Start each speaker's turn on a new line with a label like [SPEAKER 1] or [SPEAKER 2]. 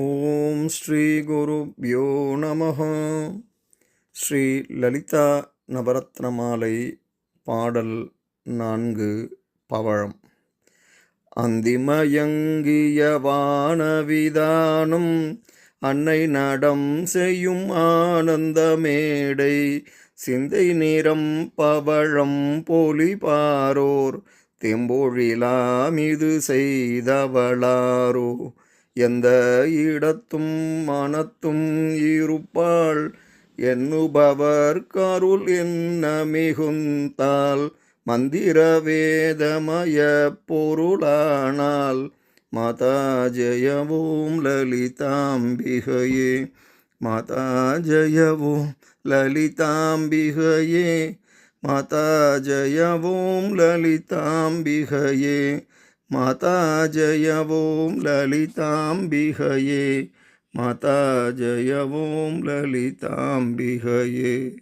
[SPEAKER 1] ஓம் ஸ்ரீ குருப்யோ நம ஸ்ரீ லலிதா நவரத்னமாலை பாடல் நான்கு பவழம். அந்திமயங்கிய வானவிதானம் அன்னை நடம் செய்யும் ஆனந்த மேடை சிந்தை நிறம் பவழம் பொலிபாரோர் தெம்பொழிலாம் இது செய்தவளாரோ. எந்த இடத்தும் மனத்தும் இருப்பாள். என்னுபவர் கருள் என்ன மிகுந்தால் மந்திர வேதமய பொருளானால். மாதா ஜெயவோம் லலிதாம்பிகையே மாதா ஜெயவோம் லலிதாம்பிகையே மாதா ஜெயவோம் லலிதாம்பிகையே. மாதா ஜெயவோம் லலிதாம்பிகையே. மாதா ஜெயவோம் லலிதாம்பிகையே.